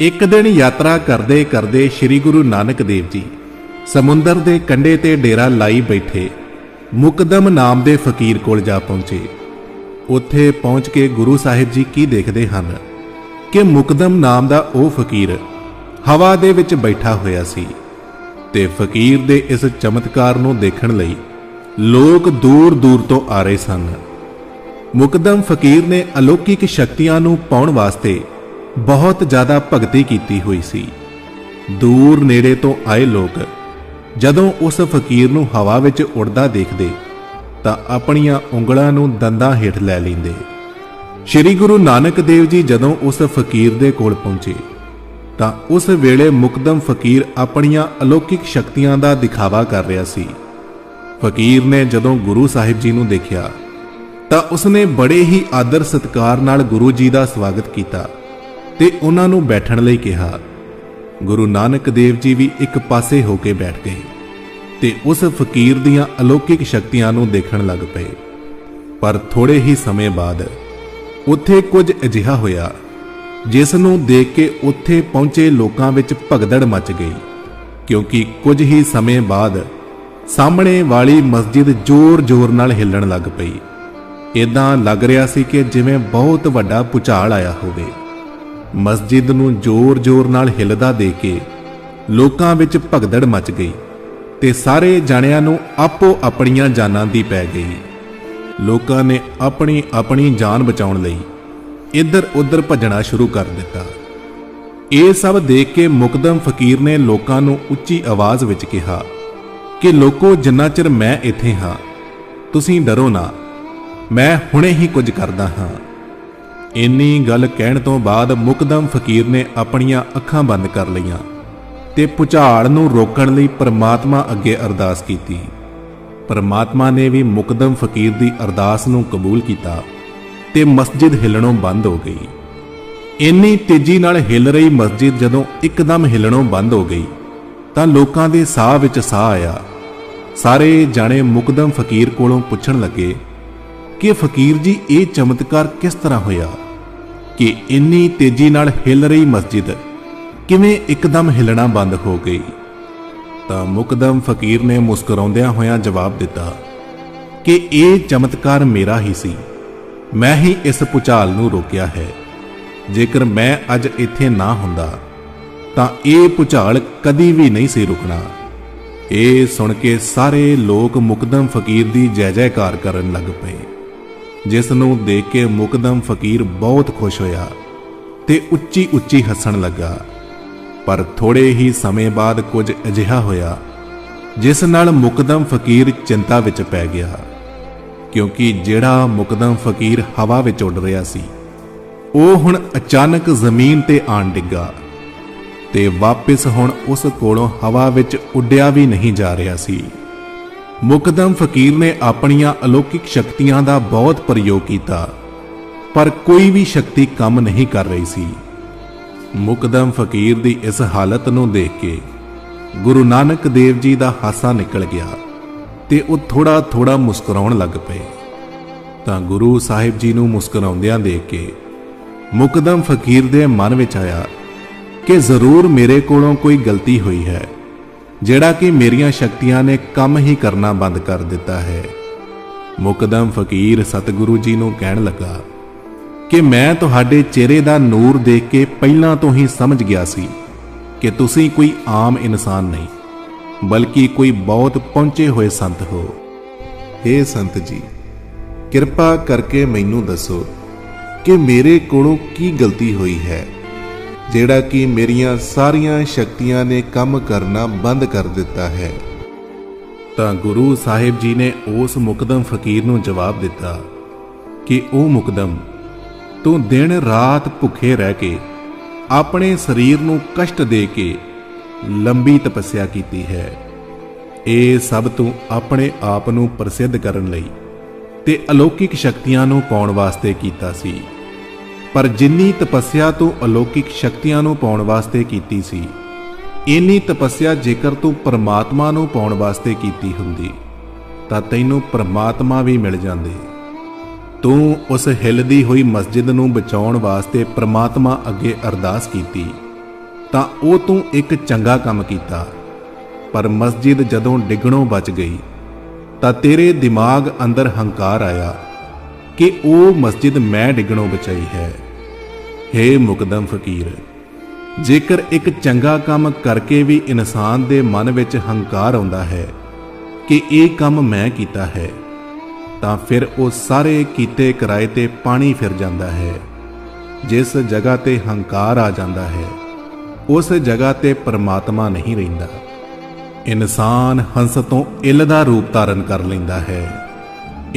ਇੱਕ ਦਿਨ ਯਾਤਰਾ ਕਰਦੇ ਕਰਦੇ ਸ੍ਰੀ ਗੁਰੂ ਨਾਨਕ ਦੇਵ ਜੀ ਸਮੁੰਦਰ ਦੇ ਕੰਢੇ ਤੇ ਡੇਰਾ ਲਾਈ ਬੈਠੇ ਮੁਕਦਮ ਨਾਮ ਦੇ ਫਕੀਰ ਕੋਲ ਜਾ ਪਹੁੰਚੇ। ਉੱਥੇ ਪਹੁੰਚ ਕੇ ਗੁਰੂ ਸਾਹਿਬ ਜੀ ਕੀ ਦੇਖਦੇ ਹਨ? ਕਿ ਮੁਕਦਮ ਨਾਮ ਦਾ ਉਹ ਫਕੀਰ ਹਵਾ ਦੇ ਵਿੱਚ ਬੈਠਾ ਹੋਇਆ ਸੀ ਤੇ ਫਕੀਰ ਦੇ ਇਸ ਚਮਤਕਾਰ ਨੂੰ ਦੇਖਣ ਲਈ ਲੋਕ ਦੂਰ ਦੂਰ ਤੋਂ ਆ ਰਹੇ ਸਨ। ਮੁਕਦਮ ਫਕੀਰ ਨੇ ਅਲੌਕਿਕ ਸ਼ਕਤੀਆਂ ਨੂੰ ਪਾਉਣ ਵਾਸਤੇ ਬਹੁਤ ਜ਼ਿਆਦਾ ਭਗਤੀ ਕੀਤੀ ਹੋਈ ਸੀ। ਦੂਰ ਨੇੜੇ ਤੋਂ ਆਏ ਲੋਕ ਜਦੋਂ ਉਸ ਫਕੀਰ ਨੂੰ ਹਵਾ ਵਿੱਚ ਉੜਦਾ ਦੇਖਦੇ, ਤਾਂ ਆਪਣੀਆਂ ਉਂਗਲਾਂ ਨੂੰ ਦੰਦਾਂ ਹੇਠ ਲੈ ਲੈਂਦੇ। ਸ੍ਰੀ ਗੁਰੂ ਨਾਨਕ ਦੇਵ ਜੀ ਜਦੋਂ ਉਸ ਫਕੀਰ ਦੇ ਕੋਲ ਪਹੁੰਚੇ, ਤਾਂ ਉਸ ਵੇਲੇ ਮੁਕਦਮ ਫਕੀਰ ਆਪਣੀਆਂ ਅਲੌਕਿਕ ਸ਼ਕਤੀਆਂ ਦਾ ਦਿਖਾਵਾ ਕਰ ਰਿਹਾ ਸੀ। ਫਕੀਰ ਨੇ ਜਦੋਂ ਗੁਰੂ ਸਾਹਿਬ ਜੀ ਨੂੰ ਦੇਖਿਆ, ਤਾਂ ਉਸਨੇ ਬੜੇ ਹੀ ਆਦਰ ਸਤਿਕਾਰ ਨਾਲ ਗੁਰੂ ਜੀ ਦਾ ਸਵਾਗਤ ਕੀਤਾ। ਤੇ ਉਹਨਾਂ ਨੂੰ ਬੈਠਣ ਲਈ ਕਿਹਾ। ਗੁਰੂ ਨਾਨਕ ਦੇਵ ਜੀ ਵੀ ਇੱਕ ਪਾਸੇ ਹੋ ਕੇ ਬੈਠ ਗਏ ਤੇ ਉਸ ਫਕੀਰ ਦੀਆਂ ਅਲੌਕਿਕ ਸ਼ਕਤੀਆਂ ਨੂੰ ਦੇਖਣ ਲੱਗ ਪਏ। ਪਰ ਥੋੜੇ ਹੀ ਸਮੇਂ ਬਾਅਦ ਉੱਥੇ ਕੁਝ ਅਜਿਹਾ ਹੋਇਆ, ਜਿਸ ਨੂੰ ਦੇਖ ਕੇ ਉੱਥੇ ਪਹੁੰਚੇ ਲੋਕਾਂ ਵਿੱਚ ਭਗਦੜ ਮਚ ਗਈ, ਕਿਉਂਕਿ ਕੁਝ ਹੀ ਸਮੇਂ ਬਾਅਦ ਸਾਹਮਣੇ ਵਾਲੀ ਮਸਜਿਦ ਜ਼ੋਰ-ਜ਼ੋਰ ਨਾਲ ਹਿੱਲਣ ਲੱਗ ਪਈ। ਇਦਾਂ ਲੱਗ ਰਿਹਾ ਸੀ ਕਿ ਜਿਵੇਂ ਬਹੁਤ ਵੱਡਾ ਭੁਚਾਲ ਆਇਆ ਹੋਵੇ। ਮਸਜਿਦ ਨੂੰ ਜ਼ੋਰ-ਜ਼ੋਰ ਨਾਲ ਹਿੱਲਦਾ ਦੇ ਕੇ ਲੋਕਾਂ ਵਿੱਚ ਭਗਦੜ ਮਚ ਗਈ ਤੇ ਸਾਰੇ ਜਣਿਆਂ ਨੂੰ ਆਪੋ ਆਪਣੀਆਂ ਜਾਨਾਂ ਦੀ ਪੈ ਗਈ। ਲੋਕਾਂ ਨੇ ਆਪਣੀ ਆਪਣੀ ਜਾਨ ਬਚਾਉਣ ਲਈ ਇੱਧਰ ਉੱਧਰ ਭੱਜਣਾ ਸ਼ੁਰੂ ਕਰ ਦਿੱਤਾ। ਇਹ ਸਭ ਦੇਖ ਕੇ ਮੁਕਦਮ ਫਕੀਰ ਨੇ ਲੋਕਾਂ ਨੂੰ ਉੱਚੀ ਆਵਾਜ਼ ਵਿੱਚ ਕਿਹਾ ਕਿ, ਲੋਕੋ, ਜਿੰਨਾ ਚਿਰ ਮੈਂ ਇੱਥੇ ਹਾਂ, ਤੁਸੀਂ ਡਰੋ ਨਾ। ਮੈਂ ਹੁਣੇ ਹੀ ਕੁਝ ਕਰਦਾ ਹਾਂ। ਇੰਨੀ ਗੱਲ ਕਹਿਣ ਤੋਂ ਬਾਅਦ ਮੁਕਦਮ ਫਕੀਰ ਨੇ ਆਪਣੀਆਂ ਅੱਖਾਂ ਬੰਦ ਕਰ ਲਈਆਂ ਤੇ ਭੁਚਾਲ ਨੂੰ ਰੋਕਣ ਲਈ ਪਰਮਾਤਮਾ ਅੱਗੇ ਅਰਦਾਸ ਕੀਤੀ। ਪਰਮਾਤਮਾ ਨੇ ਵੀ ਮੁਕਦਮ ਫਕੀਰ ਦੀ ਅਰਦਾਸ ਨੂੰ ਕਬੂਲ ਕੀਤਾ ਤੇ ਮਸਜਿਦ ਹਿੱਲਣੋਂ ਬੰਦ ਹੋ ਗਈ। ਇੰਨੀ ਤੇਜ਼ੀ ਨਾਲ ਹਿੱਲ ਰਹੀ ਮਸਜਿਦ ਜਦੋਂ ਇੱਕਦਮ ਹਿੱਲਣੋਂ ਬੰਦ ਹੋ ਗਈ, ਤਾਂ ਲੋਕਾਂ ਦੇ ਸਾਹ ਵਿੱਚ ਸਾਹ ਆਇਆ। ਸਾਰੇ ਜਾਣੇ ਮੁਕਦਮ ਫਕੀਰ ਕੋਲੋਂ ਪੁੱਛਣ ਲੱਗੇ ਕਿ ਫਕੀਰ ਜੀ, ਇਹ ਚਮਤਕਾਰ ਕਿਸ ਤਰ੍ਹਾਂ ਹੋਇਆ? ਕਿ ਇੰਨੀ ਤੇਜ਼ੀ ਨਾਲ ਹਿਲ ਰਹੀ ਮਸਜਿਦ ਕਿਵੇਂ ਇੱਕਦਮ ਹਿੱਲਣਾ ਬੰਦ ਹੋ ਗਈ? ਤਾਂ ਮੁਕਦਮ ਫਕੀਰ ਨੇ ਮੁਸਕਰਾਉਂਦਿਆਂ ਹੋਇਆਂ ਜਵਾਬ ਦਿੱਤਾ ਕਿ ਇਹ ਚਮਤਕਾਰ ਮੇਰਾ ਹੀ ਸੀ। ਮੈਂ ਹੀ ਇਸ ਭੁਚਾਲ ਨੂੰ ਰੋਕਿਆ ਹੈ। ਜੇਕਰ ਮੈਂ ਅੱਜ ਇੱਥੇ ਨਾ ਹੁੰਦਾ, ਤਾਂ ਇਹ ਭੁਚਾਲ ਕਦੀ ਵੀ ਨਹੀਂ ਸੀ ਰੁਕਣਾ। ਇਹ ਸੁਣ ਕੇ ਸਾਰੇ ਲੋਕ ਮੁਕਦਮ ਫਕੀਰ ਦੀ ਜੈ ਜੈਕਾਰ ਕਰਨ ਲੱਗ ਪਏ। ਜਿਸ ਨੂੰ ਦੇਖ ਕੇ ਮੁਕਦਮ ਫਕੀਰ ਬਹੁਤ ਖੁਸ਼ ਹੋਇਆ ਤੇ ਉੱਚੀ ਉੱਚੀ ਹੱਸਣ ਲੱਗਾ। ਪਰ ਥੋੜੇ ਹੀ ਸਮੇਂ ਬਾਅਦ ਕੁਝ ਅਜਿਹਾ ਹੋਇਆ, ਜਿਸ ਨਾਲ ਮੁਕਦਮ ਫਕੀਰ ਚਿੰਤਾ ਵਿੱਚ ਪੈ ਗਿਆ, ਕਿਉਂਕਿ ਜਿਹੜਾ ਮੁਕਦਮ ਫਕੀਰ ਹਵਾ ਵਿੱਚ ਉੱਡ ਰਿਹਾ ਸੀ, ਉਹ ਹੁਣ ਅਚਾਨਕ ਜ਼ਮੀਨ ਤੇ ਆਣ ਡਿੱਗਾ ਤੇ ਵਾਪਸ ਹੁਣ ਉਸ ਕੋਲੋਂ ਹਵਾ ਵਿੱਚ ਉੱਡਿਆ ਵੀ ਨਹੀਂ ਜਾ ਰਿਹਾ ਸੀ। ਮੁਕਦਮ ਫਕੀਰ ਨੇ ਆਪਣੀਆਂ ਅਲੌਕਿਕ ਸ਼ਕਤੀਆਂ ਦਾ ਬਹੁਤ ਪ੍ਰਯੋਗ ਕੀਤਾ, ਪਰ ਕੋਈ ਵੀ ਸ਼ਕਤੀ ਕੰਮ ਨਹੀਂ ਕਰ ਰਹੀ ਸੀ। ਮੁਕਦਮ ਫਕੀਰ ਦੀ ਇਸ ਹਾਲਤ ਨੂੰ ਦੇਖ ਕੇ ਗੁਰੂ ਨਾਨਕ ਦੇਵ ਜੀ ਦਾ ਹਾਸਾ ਨਿਕਲ ਗਿਆ ਤੇ ਉਹ ਥੋੜਾ ਥੋੜਾ ਮੁਸਕਰਾਉਣ ਲੱਗ ਪਏ। ਤਾਂ ਗੁਰੂ ਸਾਹਿਬ ਜੀ ਨੂੰ ਮੁਸਕਰਾਉਂਦਿਆਂ ਦੇਖ ਕੇ ਮੁਕਦਮ ਫਕੀਰ ਦੇ ਮਨ ਵਿੱਚ ਆਇਆ ਕਿ ਜ਼ਰੂਰ ਮੇਰੇ ਕੋਲੋਂ ਕੋਈ ਗਲਤੀ ਹੋਈ ਹੈ। ਜਿਹੜਾ ਕਿ ਮੇਰੀਆਂ ਸ਼ਕਤੀਆਂ ਨੇ ਕੰਮ ਹੀ ਕਰਨਾ ਬੰਦ ਕਰ ਦਿੱਤਾ ਹੈ। ਮੁਕਦਮ ਫਕੀਰ ਸਤਿਗੁਰੂ ਜੀ ਨੂੰ ਕਹਿਣ ਲੱਗਾ ਕਿ ਮੈਂ ਤੁਹਾਡੇ ਚਿਹਰੇ ਦਾ ਨੂਰ ਦੇਖ ਕੇ ਪਹਿਲਾਂ ਤੋਂ ਹੀ ਸਮਝ ਗਿਆ ਸੀ ਕਿ ਤੁਸੀਂ ਕੋਈ ਆਮ ਇਨਸਾਨ ਨਹੀਂ, ਬਲਕਿ ਕੋਈ ਬਹੁਤ ਪਹੁੰਚੇ ਹੋਏ ਸੰਤ ਹੋ। हे ਸੰਤ ਜੀ, ਕਿਰਪਾ ਕਰਕੇ ਮੈਨੂੰ ਦੱਸੋ ਕਿ ਮੇਰੇ ਕੋਲੋਂ ਕੀ ਗਲਤੀ ਹੋਈ ਹੈ? ਜਿਹੜਾ ਕਿ ਮੇਰੀਆਂ ਸਾਰੀਆਂ ਸ਼ਕਤੀਆਂ ਨੇ ਕੰਮ ਕਰਨਾ ਬੰਦ ਕਰ ਦਿੱਤਾ ਹੈ। ਤਾਂ ਗੁਰੂ ਸਾਹਿਬ ਜੀ ਨੇ ਉਸ ਮੁਕਦਮ ਫਕੀਰ ਨੂੰ ਜਵਾਬ ਦਿੱਤਾ ਕਿ ਉਹ ਮੁਕਦਮ, ਤੂੰ ਦਿਨ ਰਾਤ ਭੁੱਖੇ ਰਹਿ ਕੇ ਆਪਣੇ ਸਰੀਰ ਨੂੰ ਕਸ਼ਟ ਦੇ ਕੇ ਲੰਬੀ ਤਪੱਸਿਆ ਕੀਤੀ ਹੈ। ਇਹ ਸਭ ਤੂੰ ਆਪਣੇ ਆਪ ਨੂੰ ਪ੍ਰਸਿੱਧ ਕਰਨ ਲਈ ਤੇ ਅਲੌਕਿਕ ਸ਼ਕਤੀਆਂ ਨੂੰ ਪਾਉਣ ਵਾਸਤੇ ਕੀਤਾ ਸੀ। ਪਰ ਜਿੰਨੀ ਤਪੱਸਿਆ ਤੂੰ ਅਲੌਕਿਕ ਸ਼ਕਤੀਆਂ ਨੂੰ ਪਾਉਣ ਵਾਸਤੇ ਕੀਤੀ ਸੀ ਇੰਨੀ ਤਪੱਸਿਆ ਜੇਕਰ ਤੂੰ ਪਰਮਾਤਮਾ ਨੂੰ ਪਾਉਣ ਵਾਸਤੇ ਕੀਤੀ ਹੁੰਦੀ, ਤਾਂ ਤੈਨੂੰ ਪਰਮਾਤਮਾ ਵੀ ਮਿਲ ਜਾਂਦੇ। ਤੂੰ ਉਸ ਹਿੱਲਦੀ ਹੋਈ ਮਸਜਿਦ ਨੂੰ ਬਚਾਉਣ ਵਾਸਤੇ ਪਰਮਾਤਮਾ ਅੱਗੇ ਅਰਦਾਸ ਕੀਤੀ, ਤਾਂ ਉਹ ਤੂੰ ਇੱਕ ਚੰਗਾ ਕੰਮ ਕੀਤਾ। ਪਰ ਮਸਜਿਦ ਜਦੋਂ ਡਿੱਗਣੋਂ ਬਚ ਗਈ, ਤਾਂ ਤੇਰੇ ਦਿਮਾਗ ਅੰਦਰ ਹੰਕਾਰ ਆਇਆ। ਕਿ ਉਹ ਮਸਜਿਦ ਮੈਂ ਡਿੱਗਣੋਂ ਬਚਾਈ ਹੈ। ਹੇ ਮੁਕਦਮ ਫਕੀਰ, ਜੇਕਰ ਇੱਕ ਚੰਗਾ ਕੰਮ ਕਰਕੇ ਵੀ ਇਨਸਾਨ ਦੇ ਮਨ ਵਿੱਚ ਹੰਕਾਰ ਆਉਂਦਾ ਹੈ ਕਿ ਇਹ ਕੰਮ ਮੈਂ ਕੀਤਾ ਹੈ, ਤਾਂ ਫਿਰ ਉਹ ਸਾਰੇ ਕੀਤੇ ਕਿਰਾਏ ਤੇ ਪਾਣੀ ਫਿਰ ਜਾਂਦਾ ਹੈ। ਜਿਸ ਜਗ੍ਹਾ ਤੇ ਹੰਕਾਰ ਆ ਜਾਂਦਾ ਹੈ, ਉਸ ਜਗ੍ਹਾ ਤੇ ਪਰਮਾਤਮਾ ਨਹੀਂ ਰਹਿੰਦਾ। ਇਨਸਾਨ ਹੰਸ ਤੋਂ ਇੱਲ ਦਾ ਰੂਪ ਧਾਰਨ ਕਰ ਲੈਂਦਾ ਹੈ।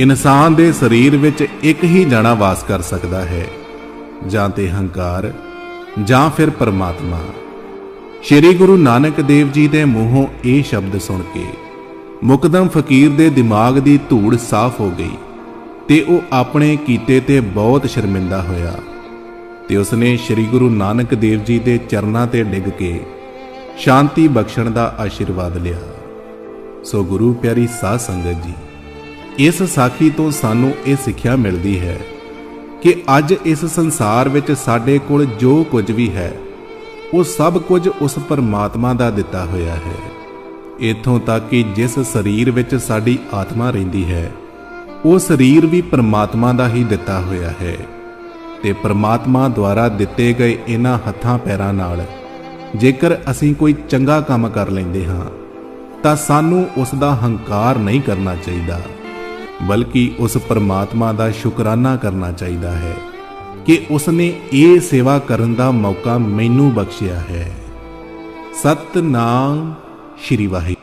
ਇਨਸਾਨ ਦੇ ਸਰੀਰ ਵਿੱਚ ਇੱਕ ਹੀ ਜਣਾ ਵਾਸ ਕਰ ਸਕਦਾ ਹੈ, ਜਾਂ ਤੇ ਹੰਕਾਰ, ਜਾਂ ਫਿਰ ਪਰਮਾਤਮਾ। ਸ੍ਰੀ ਗੁਰੂ ਨਾਨਕ ਦੇਵ ਜੀ ਦੇ ਮੂੰਹੋਂ ਇਹ ਸ਼ਬਦ ਸੁਣ ਕੇ ਮੁਕਦਮ ਫਕੀਰ ਦੇ ਦਿਮਾਗ ਦੀ ਧੂੜ ਸਾਫ਼ ਹੋ ਗਈ ਤੇ ਉਹ ਆਪਣੇ ਕੀਤੇ ਤੇ ਬਹੁਤ ਸ਼ਰਮਿੰਦਾ ਹੋਇਆ ਤੇ ਉਸਨੇ ਸ੍ਰੀ ਗੁਰੂ ਨਾਨਕ ਦੇਵ ਜੀ ਦੇ ਚਰਨਾਂ ਤੇ ਡਿੱਗ ਕੇ ਸ਼ਾਂਤੀ ਬਖਸ਼ਣ ਦਾ ਆਸ਼ੀਰਵਾਦ ਲਿਆ। ਸੋ ਗੁਰੂ ਪਿਆਰੀ ਸਾਧ ਸੰਗਤ ਜੀ ਇਸ ਸਾਖੀ ਤੋਂ ਸਾਨੂੰ ਇਹ ਸਿੱਖਿਆ ਮਿਲਦੀ ਹੈ ਕਿ ਅੱਜ ਇਸ ਸੰਸਾਰ ਵਿੱਚ ਸਾਡੇ ਕੋਲ ਜੋ ਕੁਝ ਵੀ ਹੈ, ਉਹ ਸਭ ਕੁਝ ਉਸ ਪਰਮਾਤਮਾ ਦਾ ਦਿੱਤਾ ਹੋਇਆ ਹੈ। ਇਥੋਂ ਤੱਕ ਕਿ ਜਿਸ ਸਰੀਰ ਵਿੱਚ ਸਾਡੀ ਆਤਮਾ ਰਹਿੰਦੀ ਹੈ, ਉਹ ਸਰੀਰ ਵੀ ਪਰਮਾਤਮਾ ਦਾ ਹੀ ਦਿੱਤਾ ਹੋਇਆ ਹੈ ਤੇ ਪਰਮਾਤਮਾ ਦੁਆਰਾ ਦਿੱਤੇ ਗਏ ਇਹਨਾਂ ਹੱਥਾਂ ਪੈਰਾਂ ਨਾਲ ਜੇਕਰ ਅਸੀਂ ਕੋਈ ਚੰਗਾ ਕੰਮ ਕਰ ਲੈਂਦੇ ਹਾਂ, ਤਾਂ ਸਾਨੂੰ ਉਸ ਦਾ ਹੰਕਾਰ ਨਹੀਂ ਕਰਨਾ ਚਾਹੀਦਾ। ਬਲਕਿ ਉਸ ਪਰਮਾਤਮਾ ਦਾ ਸ਼ੁਕਰਾਨਾ ਕਰਨਾ ਚਾਹੀਦਾ ਹੈ ਕਿ ਉਸ ਨੇ ਇਹ ਸੇਵਾ ਕਰਨ ਦਾ ਮੌਕਾ ਮੈਨੂੰ ਬਖਸ਼ਿਆ ਹੈ। ਸਤਨਾਮ ਸ਼੍ਰੀ ਵਾਹਿਗੁਰੂ।